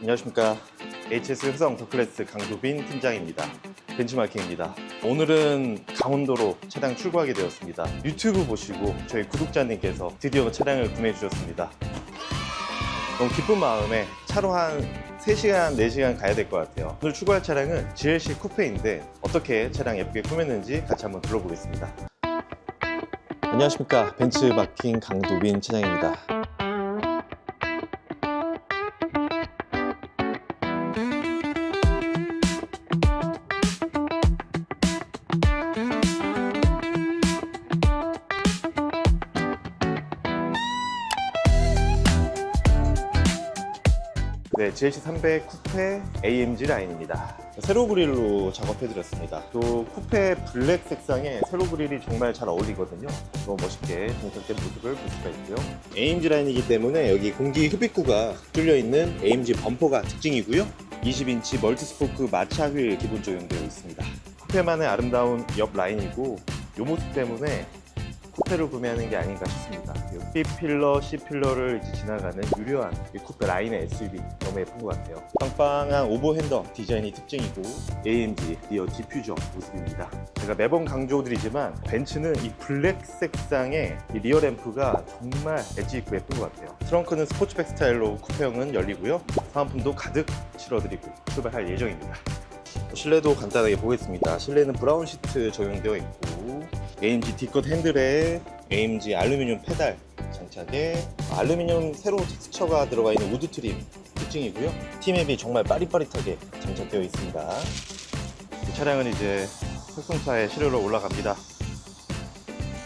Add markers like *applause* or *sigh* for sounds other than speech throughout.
안녕하십니까. HS 흑성 더클래스 강두빈 팀장입니다. 벤치마킹입니다. 오늘은 강원도로 차량 출고하게 되었습니다. 유튜브 보시고 저희 구독자님께서 드디어 차량을 구매해 주셨습니다. 너무 기쁜 마음에 차로 한 3시간, 4시간 가야 될 것 같아요. 오늘 출고할 차량은 GLC 쿠페인데 어떻게 차량 예쁘게 꾸몄는지 같이 한번 둘러보겠습니다. 안녕하십니까. 벤츠마킹 강두빈 차장입니다. 네, GLC300 쿠페 AMG 라인입니다. 세로 그릴로 작업해드렸습니다. 또 쿠페 블랙 색상에 세로 그릴이 정말 잘 어울리거든요. 너무 멋있게 동작된 모습을 볼 수가 있고요. AMG 라인이기 때문에 여기 공기 흡입구가 뚫려 있는 AMG 범퍼가 특징이고요. 20인치 멀티스포크 마차 휠 기본 적용되어 있습니다. 쿠페만의 아름다운 옆 라인이고 이 모습 때문에 쿠페를 구매하는 게 아닌가 싶습니다. B 필러, C 필러를 지나가는 유려한 이 쿠페 라인의 SUV 너무 예쁜 것 같아요. 빵빵한 오버핸더 디자인이 특징이고 AMG 리어 디퓨저 모습입니다. 제가 매번 강조드리지만 벤츠는 이 블랙 색상의 이 리어 램프가 정말 엣지 있고 예쁜 것 같아요. 트렁크는 스포츠백 스타일로 쿠페형은 열리고요. 사은품도 가득 실어드리고 출발할 예정입니다. 실내도 간단하게 보겠습니다. 실내는 브라운 시트 적용되어 있고 AMG D컷 핸들에 AMG 알루미늄 페달 장착에 알루미늄 세로 텍스처가 들어가 있는 우드 트림 특징이고요. T맵이 정말 빠릿빠릿하게 장착되어 있습니다. 이 차량은 이제 흑송차에 실으러 올라갑니다.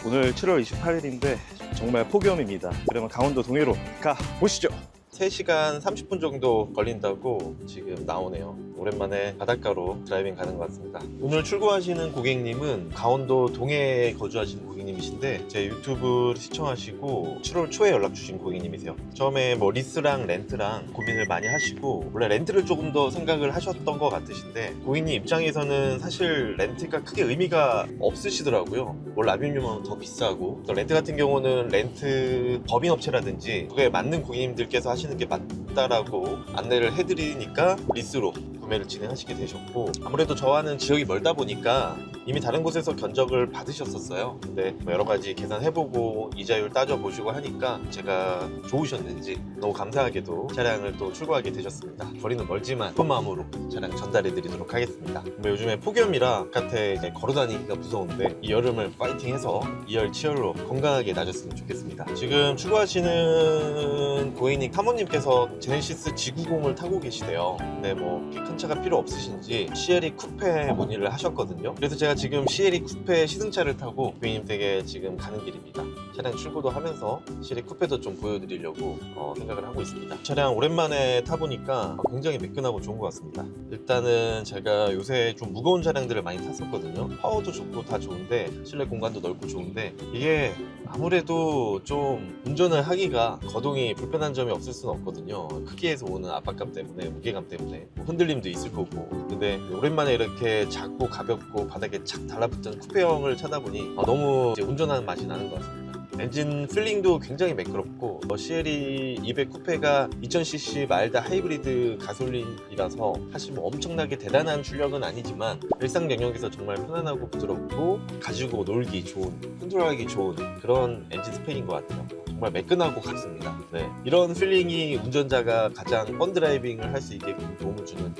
오늘 7월 28일인데 정말 폭염입니다. 그러면 강원도 동해로 가 보시죠. 3시간 30분 정도 걸린다고 지금 나오네요. 오랜만에 바닷가로 드라이빙 가는 것 같습니다. 오늘 출고하시는 고객님은 강원도 동해에 거주하시는 고객님이신데 제 유튜브 시청하시고 7월 초에 연락 주신 고객님이세요. 처음에 뭐 리스랑 렌트랑 고민을 많이 하시고 원래 렌트를 조금 더 생각을 하셨던 것 같으신데 고객님 입장에서는 사실 렌트가 크게 의미가 없으시더라고요. 뭐 라뷸뇽은 더 비싸고 또 렌트 같은 경우는 렌트 법인업체라든지 그거에 맞는 고객님들께서 하시는 게 맞다라고 안내를 해드리니까 리스로 구매를 진행하시게 되셨고 아무래도 저와는 지역이 멀다 보니까 이미 다른 곳에서 견적을 받으셨었어요. 근데 뭐 여러 가지 계산해보고 이자율 따져보시고 하니까 제가 좋으셨는지 너무 감사하게도 차량을 또 출고하게 되셨습니다. 거리는 멀지만 기쁜 마음으로 차량 전달해드리도록 하겠습니다. 뭐 요즘에 폭염이라 바깥에 이제 걸어다니기가 무서운데 이 여름을 파이팅해서 이열 치열로 건강하게 나셨으면 좋겠습니다. 지금 출고하시는 고객님 사모님께서 제네시스 G90을 타고 계시대요. 근데 뭐 큰 차가 필요 없으신지 CLE 쿠페 문의를 하셨거든요. 그래서 제가 지금 CLE 쿠페 시승차를 타고 고객님 댁에 지금 가는 길입니다. 차량 출고도 하면서 CLE 쿠페도 좀 보여드리려고 어, 생각을 하고 있습니다. 차량 오랜만에 타보니까 굉장히 매끈하고 좋은 것 같습니다. 일단은 제가 요새 좀 무거운 차량들을 많이 탔었거든요. 파워도 좋고 다 좋은데 실내 공간도 넓고 좋은데 이게 아무래도 좀 운전을 하기가 거동이 불편한 점이 없을 수는 없거든요. 크기에서 오는 압박감 때문에 무게감 때문에 뭐 흔들림도 있을 거고 근데 오랜만에 이렇게 작고 가볍고 바닥에 착 달라붙은 쿠페형을 차다 보니 어, 너무 운전하는 맛이 나는 것 같습니다. 엔진 필링도 굉장히 매끄럽고 어, CLE 200 쿠페가 2000cc 마일드 하이브리드 가솔린이라서 사실 뭐 엄청나게 대단한 출력은 아니지만 일상 영역에서 정말 편안하고 부드럽고 가지고 놀기 좋은 컨트롤하기 좋은 그런 엔진 스펙인 것 같아요. 정말 매끈하고 같습니다. 네. 이런 필링이 운전자가 가장 펀 드라이빙을 할 수 있게 도움을 주는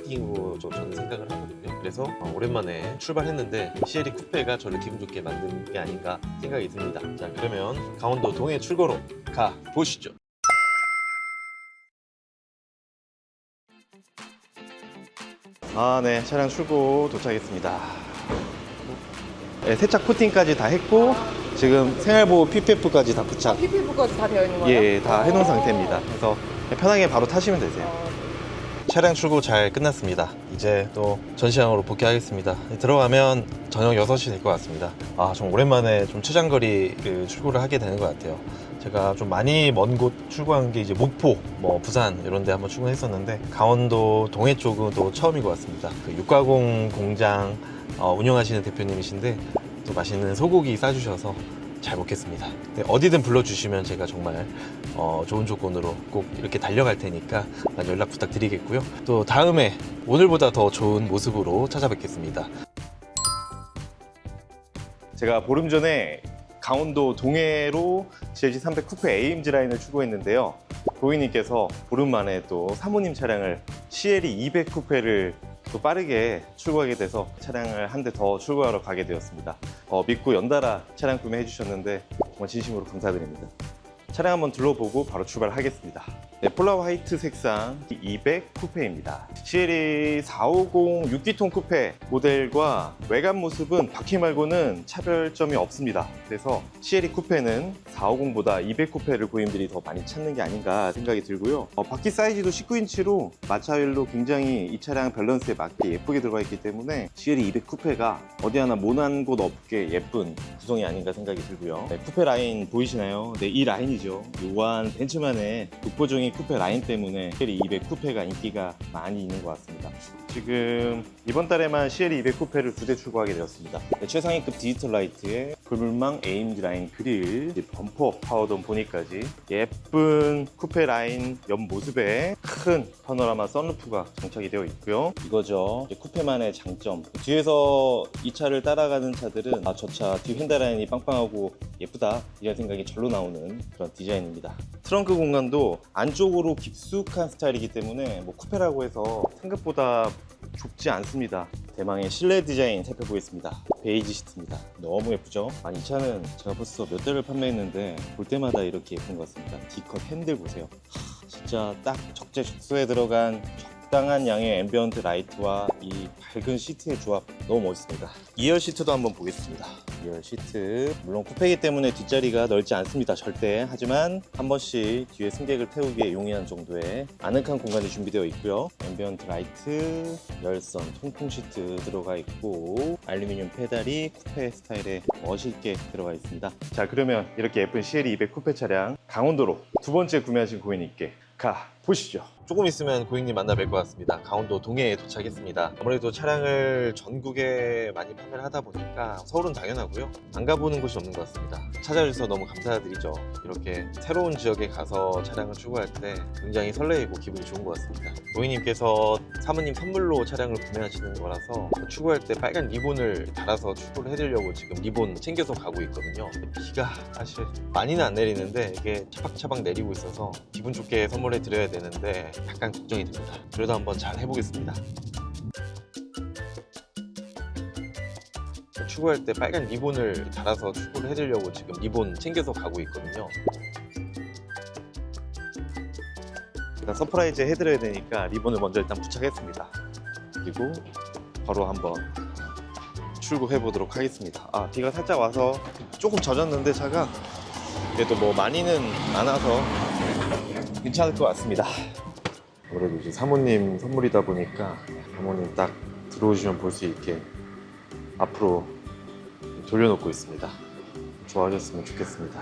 저- 저는 생각을 하거든요. 그래서 어, 오랜만에 출발했는데 CLE 쿠페가 저를 기분 좋게 만든 게 아닌가 생각이 듭니다. 자, 그러면 강원도 동해 출고로 가 보시죠. 아, 네. 차량 출고 도착했습니다. 네, 세차 코팅까지 다 했고 지금 생활보호 PPF까지 다 부착 PPF까지 다 되어 있는 거예요? 예, 다 해놓은 상태입니다. 그래서 편하게 바로 타시면 되세요. 차량 출고 잘 끝났습니다. 이제 또 전시장으로 복귀하겠습니다. 들어가면 저녁 6시 될 것 같습니다. 아, 좀 오랜만에 좀 최장거리 그 출고를 하게 되는 것 같아요. 제가 좀 많이 먼 곳 출고한 게 이제 목포, 뭐 부산 이런 데 한번 출고했었는데 강원도 동해 쪽은 또 처음인 것 같습니다. 그 육가공 공장 어, 운영하시는 대표님이신데 또 맛있는 소고기 싸주셔서 잘 먹겠습니다. 네, 어디든 불러주시면 제가 정말 어, 좋은 조건으로 꼭 이렇게 달려갈 테니까 많이 연락 부탁드리겠고요. 또 다음에 오늘보다 더 좋은 모습으로 찾아뵙겠습니다. 제가 보름 전에 강원도 동해로 GLG 300 쿠페 AMG 라인을 추구했는데요. 고객님께서 보름 만에 또 사모님 차량을 CLE 200 쿠페를 또 빠르게 출고하게 돼서 차량을 한 대 더 출고하러 가게 되었습니다. 어, 믿고 연달아 차량 구매해 주셨는데 정말 진심으로 감사드립니다. 차량 한번 둘러보고 바로 출발하겠습니다. 네, 폴라 화이트 색상 200 쿠페입니다. CLE 450 6기통 쿠페 모델과 외관 모습은 바퀴 말고는 차별점이 없습니다. 그래서 CLE 쿠페는 450보다 200 쿠페를 고객님들이 더 많이 찾는 게 아닌가 생각이 들고요. 어, 바퀴 사이즈도 19인치로 마차일로 굉장히 이 차량 밸런스에 맞게 예쁘게 들어가 있기 때문에 CLE 200 쿠페가 어디 하나 모난 곳 없게 예쁜 구성이 아닌가 생각이 들고요. 네, 쿠페 라인 보이시나요? 네, 이 라인이죠. 우아한 벤츠만의 독보적인 쿠페 라인 때문에 CLE 200 쿠페가 인기가 많이 있는 것 같습니다. 지금 이번 달에만 CLE 200 쿠페를 두 대 출고하게 되었습니다. 네, 최상위급 디지털 라이트에 불물망 AMG 라인 그릴, 범퍼 파워던 보니까지 예쁜 쿠페 라인 옆 모습에 큰 파노라마 썬루프가 장착이 되어 있고요. 이거죠. 쿠페만의 장점. 뒤에서 이 차를 따라가는 차들은 아, 저 차 뒤 핸들 라인이 빵빵하고 예쁘다 이런 생각이 절로 나오는 그런 디자인입니다. 트렁크 공간도 안쪽으로 깊숙한 스타일이기 때문에 뭐 쿠페라고 해서 생각보다 좁지 않습니다. 대망의 실내 디자인 살펴보겠습니다. 베이지 시트입니다. 너무 예쁘죠? 아니 이 차는 제가 벌써 몇 대를 판매했는데 볼 때마다 이렇게 예쁜 것 같습니다. D컷 핸들 보세요. 하, 진짜 딱 적재적소에 들어간 적 당한 양의 앰비언트 라이트와 이 밝은 시트의 조합 너무 멋있습니다. 2열 시트도 한번 보겠습니다. 2열 시트 물론 쿠페이기 때문에 뒷자리가 넓지 않습니다. 절대 하지만 한 번씩 뒤에 승객을 태우기에 용이한 정도의 아늑한 공간이 준비되어 있고요. 앰비언트 라이트, 열선, 통풍 시트 들어가 있고 알루미늄 페달이 쿠페 스타일에 멋있게 들어가 있습니다. 자 그러면 이렇게 예쁜 CLE 200 쿠페 차량 강원도로 두 번째 구매하신 고객님께 가 보시죠. 조금 있으면 고객님 만나 뵐 것 같습니다. 강원도 동해에 도착했습니다. 아무래도 차량을 전국에 많이 판매를 하다 보니까 서울은 당연하고요. 안 가보는 곳이 없는 것 같습니다. 찾아주셔서 너무 감사드리죠. 이렇게 새로운 지역에 가서 차량을 출고할 때 굉장히 설레이고 기분이 좋은 것 같습니다. 고객님께서 사모님 선물로 차량을 구매하시는 거라서 출고할 때 빨간 리본을 달아서 출고를 해드리려고 지금 리본 챙겨서 가고 있거든요. 비가 사실 많이는 안 내리는데 이게 차박차박 내리고 있어서 기분 좋게 선물해 드려야 되는데 약간 걱정이 됩니다. 그래도 한번 잘 해보겠습니다. 출고할 때 빨간 리본을 달아서 출고를 해드리려고 지금 리본 챙겨서 가고 있거든요. 일단 서프라이즈 해드려야 되니까 리본을 먼저 일단 부착했습니다. 그리고 바로 한번 출고해 보도록 하겠습니다. 아 비가 살짝 와서 조금 젖었는데 차가 그래도 뭐 많이는 안 와서 괜찮을 것 같습니다. 아무래도 이제 사모님 선물이다 보니까 사모님 딱 들어오시면 볼 수 있게 앞으로 돌려놓고 있습니다. 좋아하셨으면 좋겠습니다.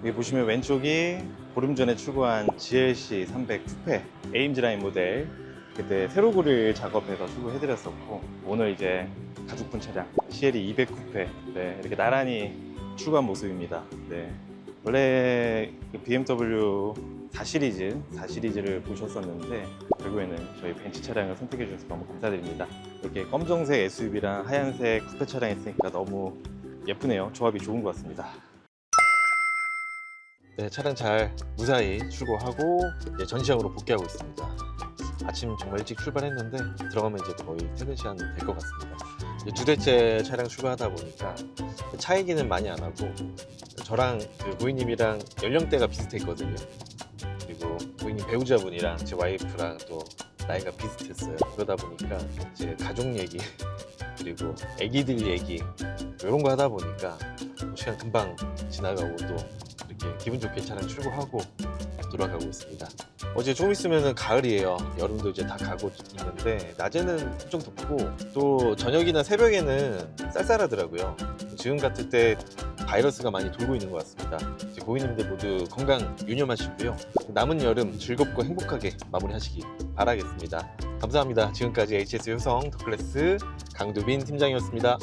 여기 보시면 왼쪽이 보름 전에 출고한 GLC 300 쿠페 AMG 라인 모델 그때 세로 그릴 작업해서 출고해드렸었고 오늘 이제 가죽분 차량 CLE 200 쿠페 네, 이렇게 나란히 출고한 모습입니다. 네. 원래 그 BMW 4 시리즈, 4 시리즈를 보셨었는데 결국에는 저희 벤츠 차량을 선택해 주셔서 너무 감사드립니다. 이렇게 검정색 SUV랑 하얀색 쿠페 차량이 있으니까 너무 예쁘네요. 조합이 좋은 것 같습니다. 네, 차량 잘 무사히 출고하고 이제 전시장으로 복귀하고 있습니다. 아침 정말 일찍 출발했는데 들어가면 이제 거의 퇴근 시간 될 것 같습니다. 두 대째 차량 출고하다 보니까 차 얘기는 많이 안 하고 저랑 그 고객님이랑 연령대가 비슷했거든요. 그리고 고객님 배우자분이랑 제 와이프랑 또 나이가 비슷했어요. 그러다 보니까 이제 가족 얘기 *laughs* 그리고 아기들 얘기 이런 거 하다 보니까 시간 금방 지나가고 또 이렇게 기분 좋게 차량 출고하고 돌아가고 있습니다. 어제 조금 있으면 가을이에요. 여름도 이제 다 가고 있는데 낮에는 엄청 덥고 또 저녁이나 새벽에는 쌀쌀하더라고요. 지금 같을 때 바이러스가 많이 돌고 있는 것 같습니다. 이제 고객님들 모두 건강 유념하시고요. 남은 여름 즐겁고 행복하게 마무리하시기 바라겠습니다. 감사합니다. 지금까지 HS 효성 더클래스 강두빈 팀장이었습니다.